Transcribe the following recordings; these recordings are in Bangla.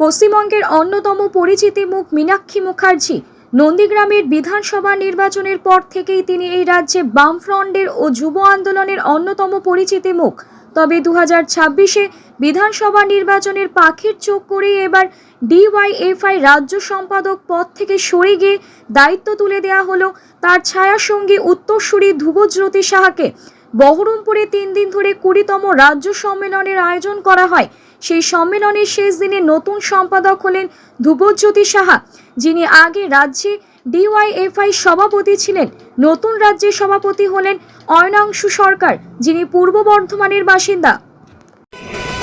পশ্চিমবঙ্গের অন্যতম পরিচিতি মুখ মীনাক্ষী মুখার্জি। নন্দীগ্রামের বিধানসভা নির্বাচনের পর থেকেই তিনি এই রাজ্যে বামফ্রন্টের ও যুব আন্দোলনের অন্যতম পরিচিতি মুখ। তবে দু হাজার ছাব্বিশে বিধানসভা নির্বাচনের পাখির চোখ করেই এবার ডিওয়াইএফআই রাজ্য সম্পাদক পদ থেকে সরে গিয়ে দায়িত্ব তুলে দেওয়া হলো তার ছায়াসঙ্গী উত্তরসূরি ধ্রুবজ্যোতি সাহাকে। বহরমপুরে তিন দিন ধরে কুড়িতম রাজ্য সম্মেলনের আয়োজন করা হয়। সেই সম্মেলনের শেষ দিনে নতুন সম্পাদক হলেন ধ্রুবজ্যোতি সাহা, যিনি আগে রাজ্যে ডিওয়াইএফআই সভাপতি ছিলেন। নতুন রাজ্যের সভাপতি হলেন অয়নাংশু সরকার, যিনি পূর্ব বর্ধমানের বাসিন্দা।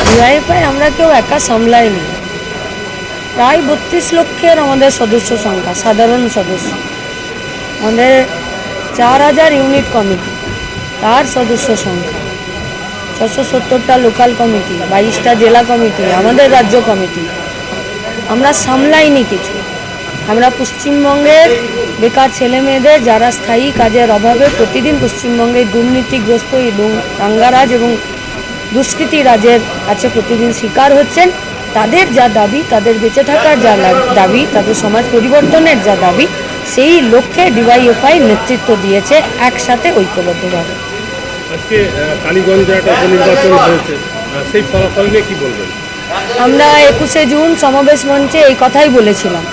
ডিওয়াইফাই আমরা কেউ একা সামলাইনি। প্রায় বত্রিশ লক্ষের আমাদের সদস্য সংখ্যা, সাধারণ সদস্য। আমাদের চার হাজার ইউনিট কমিটি, তার সদস্য সংখ্যা। ছশো সত্তরটা লোকাল কমিটি, বাইশটা জেলা কমিটি, আমাদের রাজ্য কমিটি। আমরা সামলাইনি কিছু। আমরা পশ্চিমবঙ্গের বেকার ছেলে মেয়েদের যারা স্থায়ী কাজের অভাবে প্রতিদিন পশ্চিমবঙ্গে দুর্নীতিগ্রস্ত এবং রাঙ্গারাজ এবং দুষ্কৃতি রাজের কাছে প্রতিদিন শিকার হচ্ছেন, তাদের যা দাবি, তাদের বেঁচে থাকার যা দাবি, তাদের সমাজ পরিবর্তনের যা দাবি, সেই লক্ষ্যে ডিওয়াইএফআই নেতৃত্ব দিয়েছে একসাথে ঐক্যবদ্ধভাবে। আজকে একটা উপনির্বাচন হয়েছে। সেই ফলাফল নিয়ে কি বলবেন? আমরা একুশে জুন সমাবেশ মঞ্চে এই কথাই বলেছিলাম।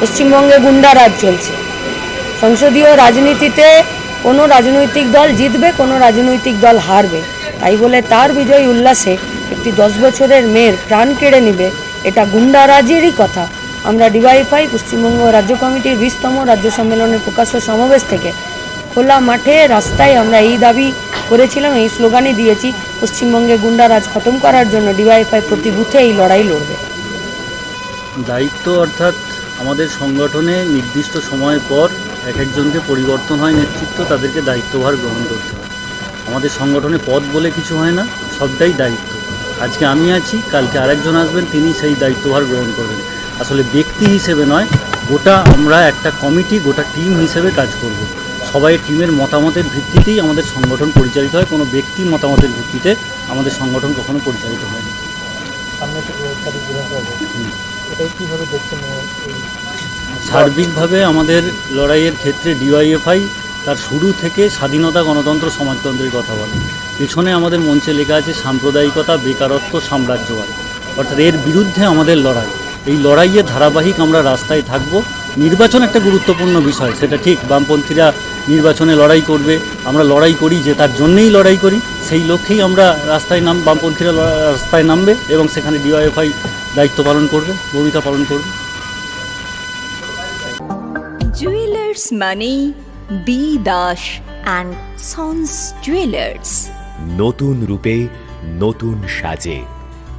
পশ্চিমবঙ্গে গুন্ডা রাজ চলছে। সংসদীয় রাজনীতিতে কোনো রাজনৈতিক দল জিতবে, কোনো রাজনৈতিক দল হারবে। তাই বলে তার বিজয় উল্লাসে একটি দশ বছরের মেয়ের প্রাণ কেড়ে নেবে, এটা গুন্ডারাজেরই কথা। আমরা ডিওয়াইফাই, পশ্চিমবঙ্গ রাজ্য কমিটির বিশতম রাজ্য সম্মেলনের প্রকাশ্য সমাবেশ থেকে খোলা মাঠে রাস্তায় আমরা এই দাবি করেছিলাম, এই স্লোগানই দিয়েছি, পশ্চিমবঙ্গে গুন্ডারাজ খতম করার জন্য ডিওয়াইফাই প্রতি বুথে এই লড়াই লড়বে। দায়িত্ব অর্থাৎ আমাদের সংগঠনে নির্দিষ্ট সময় পর এক একজনকে পরিবর্তন হয় নেতৃত্ব, তাদেরকে দায়িত্বভার গ্রহণ করতে হয়। আমাদের সংগঠনে পদ বলে কিছু হয় না, সবটাই দায়িত্ব। আজকে আমি আছি, কালকে আরেকজন আসবেন, তিনি সেই দায়িত্বভার গ্রহণ করবেন। আসলে ব্যক্তি হিসেবে নয়, গোটা আমরা একটা কমিটি, গোটা টিম হিসেবে কাজ করব। সবাই টিমের মতামতের ভিত্তিতেই আমাদের সংগঠন পরিচালিত হয়। কোনো ব্যক্তি মতামতের ভিত্তিতে আমাদের সংগঠন কখনো পরিচালিত হয় না। সার্বিকভাবে আমাদের লড়াইয়ের ক্ষেত্রে ডিওয়াইএফআই তার শুরু থেকে স্বাধীনতা গণতন্ত্র সমাজতন্ত্রের কথা বলে। পেছনে আমাদের মঞ্চে লেখা আছে সাম্প্রদায়িকতা বেকারত্ব সাম্রাজ্যবাদ। অর্থাৎ এর বিরুদ্ধে আমাদের লড়াই। এই লড়াইয়ে ধারাবাহিক আমরা রাস্তায় থাকব। নির্বাচন একটা গুরুত্বপূর্ণ বিষয় সেটা ঠিক। বামপন্থীরা নির্বাচনে লড়াই করবে আমরা লড়াই করি যে তার জন্যেই লড়াই করি সেই লক্ষ্যেই আমরা রাস্তায় নাম বামপন্থীরা রাস্তায় নামবে এবং সেখানে ডিওয়াইএফআই দায়িত্ব পালন করবে ভূমিকা পালন করবে। জুয়েলার্স মানে B Das and sons jewellers নতুন রূপে নতুন সাজে।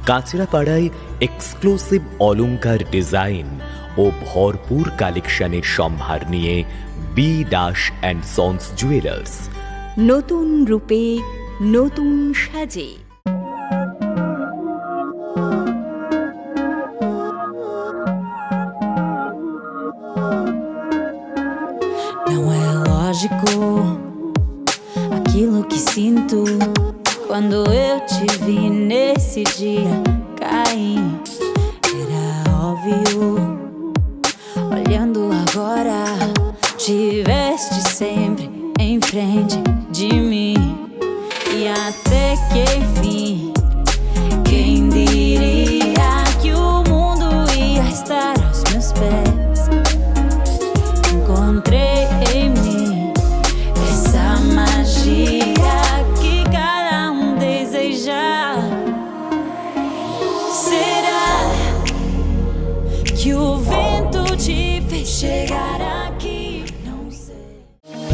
কাঁচরাপাড়ায় এক্সক্লুসিভ অলংকার ডিজাইন ও ভরপুর কালেকশনের সম্ভার নিয়ে B Das and sons jewellers নতুন রূপে নতুন সাজে Não é lógico aquilo que sinto quando eu te vi nesse dia cair. Era óbvio. Olhando agora, tiveste sempre em frente